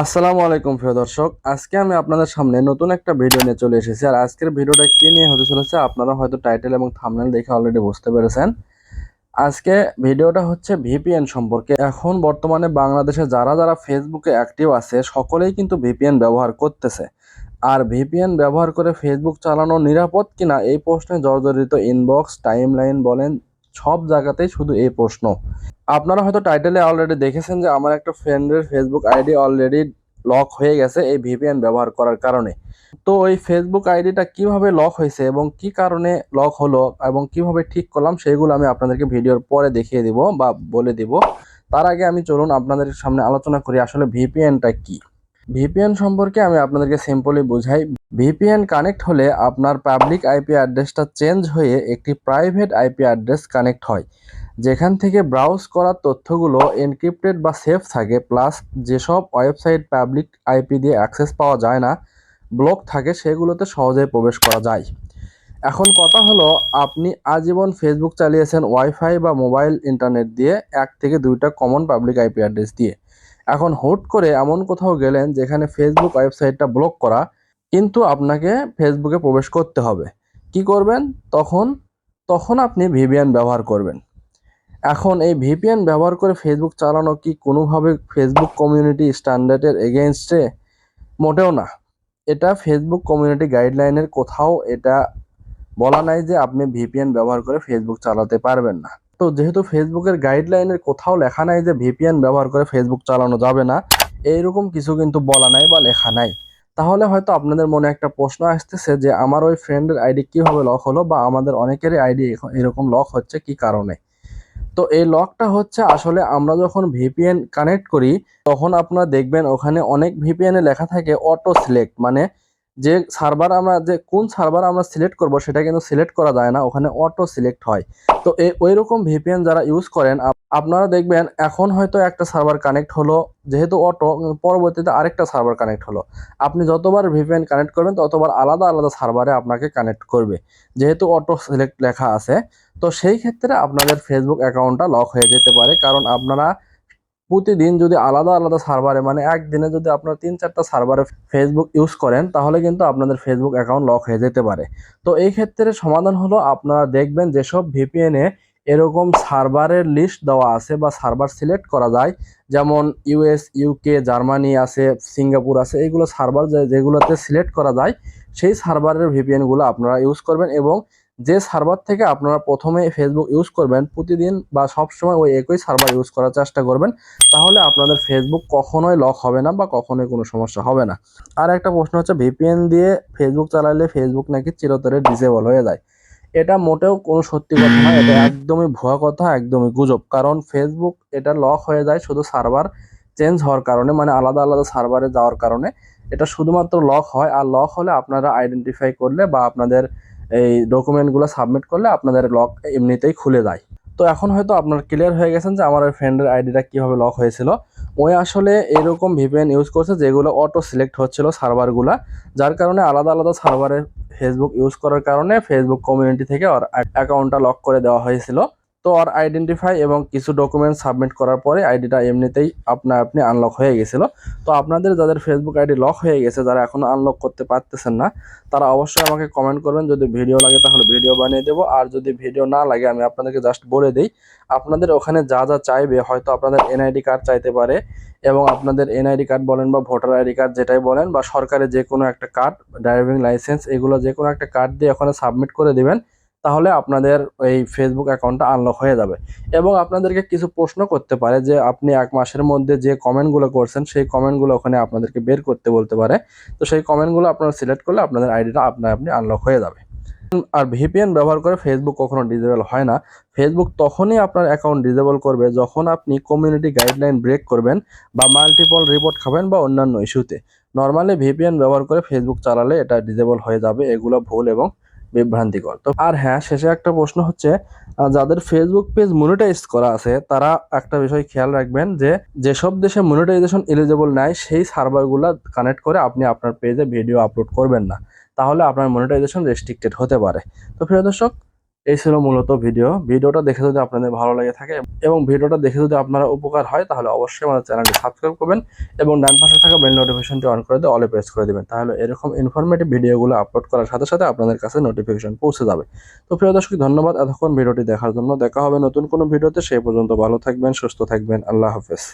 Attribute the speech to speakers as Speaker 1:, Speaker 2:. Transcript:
Speaker 1: আসসালামু আলাইকুম প্রিয় দর্শক। আজকে আমি আপনাদের সামনে নতুন একটা ভিডিও নিয়ে চলে এসেছি। আর আজকের ভিডিওটা কি নিয়ে হতে চলেছে, আপনারা হয়তো টাইটেল এবং থামনেল দেখে অলরেডি বুঝতে পেরেছেন। আজকে ভিডিওটা হচ্ছে ভিপিএন সম্পর্কে। এখন বর্তমানে বাংলাদেশে যারা যারা ফেসবুকে অ্যাক্টিভ আছে, সকলেই কিন্তু ভিপিএন ব্যবহার করতেছে। আর ভিপিএন ব্যবহার করে ফেসবুক চালানো নিরাপদ কিনা, এই প্রশ্নে জর্জরিত ইনবক্স টাইমলাইন বলেন, সব জায়গাতেই শুধু এই প্রশ্ন। আপনারা হয়তো টাইটেলে অলরেডি দেখেছেন যে আমার একটা ফ্রেন্ডের ফেসবুক আইডি অলরেডি লক হয়ে গেছে এই ভিপিএন ব্যবহার করার কারণে। তো ওই ফেসবুক আইডিটা কীভাবে লক হয়েছে এবং কি কারণে লক হলো এবং কীভাবে ঠিক করলাম সেগুলো আমি আপনাদেরকে ভিডিওর পরে দেখিয়ে দিব বা বলে দিব। তার আগে আমি চলুন আপনাদের সামনে আলোচনা করি আসলে ভিপিএনটা কি। ভিপিএন সম্পর্কে আমি আপনাদেরকে সিম্পলি বুঝাই। ভিপিএন কানেক্ট হলে আপনার পাবলিক আইপি অ্যাড্রেসটা চেঞ্জ হয়ে একটি প্রাইভেট আইপি অ্যাড্রেস কানেক্ট হয়। যেখান থেকে ব্রাউজ করার তথ্যগুলো এনক্রিপ্টেড বা সেফ থাকে প্লাস যেসব ওয়েবসাইট পাবলিক আইপি দিয়ে অ্যাক্সেস পাওয়া যায় না ব্লক থাকে, সেগুলোতে সহজেই প্রবেশ করা যায়। এখন কথা হলো, আপনি আজীবন ফেসবুক চালিয়েছেন ওয়াইফাই বা মোবাইল ইন্টারনেট দিয়ে এক থেকে দুইটা কমন পাবলিক আইপি অ্যাড্রেস দিয়ে। এখন হুট করে এমন কোথাও গেলেন যেখানে ফেসবুক ওয়েবসাইটটা ব্লক করা কিন্তু আপনাকে ফেসবুকে প্রবেশ করতে হবে। কি করবেন? তখন তখন আপনি ভিপিএন ব্যবহার করবেন। এখন এই ভিপিএন ব্যবহার করে ফেসবুক চালানো কি কোনোভাবে ফেসবুক কমিউনিটি স্ট্যান্ডার্ডের এগেনস্টে মোটেও না। এটা ফেসবুক কমিউনিটি গাইডলাইনের কোথাও এটা বলা নাই যে আপনি ভিপিএন ব্যবহার করে ফেসবুক চালাতে পারবেন না। তো যেহেতু ফেসবুকের গাইডলাইনের কোথাও লেখা নাই যে ভিপিএন ব্যবহার করে ফেসবুক চালানো যাবে না, এইরকম কিছু কিন্তু বলা নাই বা লেখা নাই। তাহলে হয়তো আপনাদের মনে একটা প্রশ্ন আসতেছে যে, আমার ওই ফ্রেন্ডের আইডি কীভাবে লক হলো বা আমাদের অনেকেরই আইডি এরকম লক হচ্ছে কি কারণে? তো এই লকটা হচ্ছে আসলে আমরা যখন ভিপিএন কানেক্ট করি, তখন আপনারা দেখবেন ওখানে অনেক ভিপিএন লেখা থাকে অটো সিলেক্ট মানে যে সার্ভার আমরা, যে কোন সার্ভার আমরা সিলেক্ট করব সেটা কিন্তু সিলেক্ট করা যায় না, ওখানে অটো সিলেক্ট হয়। তো ওই রকম ভিপিএন যারা ইউজ করেন আপনারা দেখবেন এখন হয়তো একটা সার্ভার কানেক্ট হলো, যেহেতু অটো পরবর্তীতে আরেকটা সার্ভার কানেক্ট হলো। আপনি যতবার ভিপিএন কানেক্ট করবেন, ততবার আলাদা আলাদা সার্ভারে আপনাকে কানেক্ট করবে। যেহেতু অটো সিলেক্ট লেখা আছে, তো সেই ক্ষেত্রে আপনাদের ফেসবুক অ্যাকাউন্টটা লক হয়ে যেতে পারে, কারণ আপনারা প্রতিদিন যদি আলাদা আলাদা সার্ভারে মানে একদিনে যদি আপনারা তিন চারটা সার্ভারে ফেসবুক ইউজ করেন, তাহলে কিন্তু আপনাদের ফেসবুক অ্যাকাউন্ট লক হয়ে যেতে পারে। তো এই ক্ষেত্রে সমাধান হলো, আপনারা দেখবেন যেসব ভিপিএনে এরকম সার্ভারের লিস্ট দেওয়া আছে বা সার্ভার সিলেক্ট করা যায়, যেমন ইউএস ইউকে জার্মানি আছে সিঙ্গাপুর আছে, এইগুলো সার্ভার যেগুলোতে সিলেক্ট করা যায়, সেই সার্ভারের ভিপিএনগুলো আপনারা ইউজ করবেন এবং যে সার্ভার থেকে আপনারা প্রথমে ফেসবুক ইউজ করবেন প্রতিদিন বা সবসময় ওই একই সার্ভার ইউজ করার চেষ্টা করবেন, তাহলে আপনাদের ফেসবুক কখনোই লক হবে না বা কখনোই কোনো সমস্যা হবে না। আর একটা প্রশ্ন হচ্ছে ভিপিএন দিয়ে ফেসবুক চালালে ফেসবুক নাকি চিরতরে ডিসেবল হয়ে যায়? এটা মোটেও কোনো সত্যি কথা নয়, এটা একদমই ভুয়া কথা, একদমই গুজব। কারণ ফেসবুক এটা লক হয়ে যায় শুধু সার্ভার চেঞ্জ হওয়ার কারণে মানে আলাদা আলাদা সার্ভারে যাওয়ার কারণে। এটা শুধুমাত্র লক হয়, আর লক হলে আপনারা আইডেন্টিফাই করলে বা আপনাদের এই ডকুমেন্টগুলো সাবমিট করলে আপনাদের লক এমনিতেই খুলে যায়। তো এখন হয়তো আপনার ক্লিয়ার হয়ে গেছেন যে আমার ওই ফ্রেন্ডের আইডিটা কীভাবে লক হয়েছিল। ওই আসলে এরকম ভিপিএন ইউজ করছে যেগুলো অটো সিলেক্ট হচ্ছিল সার্ভারগুলা যার কারণে আলাদা আলাদা সার্ভারে ফেসবুক ইউজ করার কারণে ফেসবুক কমিউনিটি থেকে ওর অ্যাকাউন্টটা লক করে দেওয়া হয়েছিল। তো ওর আইডেন্টিফাই এবং কিছু ডকুমেন্ট সাবমিট করার পরে আইডিটা এমনিতেই আপনা আপনি আনলক হয়ে গেছিল। তো আপনাদের যাদের ফেসবুক আইডি লক হয়ে গেছে, যারা এখনও আনলক করতে পারতেছেন না, তারা অবশ্যই আমাকে কমেন্ট করবেন। যদি ভিডিও লাগে তাহলে ভিডিও বানিয়ে দেবো। আর যদি ভিডিও না লাগে, আমি আপনাদেরকে জাস্ট বলে দিই, আপনাদের ওখানে যা যা চাইবে, হয়তো আপনাদের এনআইডি কার্ড চাইতে পারে এবং আপনাদের এনআইডি কার্ড বলেন বা ভোটার আইডি কার্ড যেটাই বলেন বা সরকারের যে কোনো একটা কার্ড ড্রাইভিং লাইসেন্স এগুলো যে কোনো একটা কার্ড দিয়ে ওখানে সাবমিট করে দিবেন। তাহলে আপনাদের এই ফেসবুক অ্যাকাউন্টটা আনলক হয়ে যাবে। এবং আপনাদেরকে কিছু প্রশ্ন করতে পারে যে, আপনি এক মাসের মধ্যে যে কমেন্টগুলো করছেন, সেই কমেন্টগুলো ওখানে আপনাদেরকে বের করতে বলতে পারে। তো সেই কমেন্টগুলো আপনারা সিলেক্ট করলে আপনাদের আইডিটা আপনার আপনি আনলক হয়ে যাবে। আর ভিপিএন ব্যবহার করে ফেসবুক কখনো ডিজেবল হয় না। ফেসবুক তখনই আপনার অ্যাকাউন্ট ডিজেবল করবে যখন আপনি কমিউনিটি গাইডলাইন ব্রেক করবেন বা মাল্টিপল রিপোর্ট খাবেন বা অন্যান্য ইস্যুতে নর্মালি ভিপিএন ব্যবহার করে ফেসবুক চালালে এটা ডিজেবল হয়ে যাবে। এগুলো ভুল এবং বিভ্রান্তিকর। তো আর হ্যাঁ শেষে একটা প্রশ্ন হচ্ছে যাদের ফেসবুক পেজ মনিটাইজ করা আছে, তারা একটা বিষয় খেয়াল রাখবেন যে, যেসব দেশে মনিটাইজেশন এলিজেবল নাই, সেই সার্ভারগুলো কানেক্ট করে আপনি আপনার পেজে ভিডিও আপলোড করবেন না। তাহলে আপনার মনিটাইজেশন রেস্ট্রিক্টেড হতে পারে। তো প্রিয় দর্শক এই ছিল মূলত ভিডিও। ভিডিওটা দেখে যদি আপনাদের ভালো লাগে থাকে এবং ভিডিওটা দেখে যদি আপনারা উপকার হয়, তাহলে অবশ্যই আমাদের চ্যানেলটি সাবস্ক্রাইব করবেন এবং ডান পাশে থাকা বেল নোটিফিকেশনটি অন করে দিয়ে অলে প্রেস করে দিবেন। তাহলে এরকম ইনফরমেটিভ ভিডিওগুলো আপলোড করার সাথে সাথে আপনাদের কাছে নোটিফিকেশন পৌঁছে যাবে। তো প্রিয় দর্শক, ধন্যবাদ এতক্ষণ ভিডিওটি দেখার জন্য। দেখা হবে নতুন কোনো ভিডিওতে। সেই পর্যন্ত ভালো থাকবেন, সুস্থ থাকবেন। আল্লাহ হাফেজ।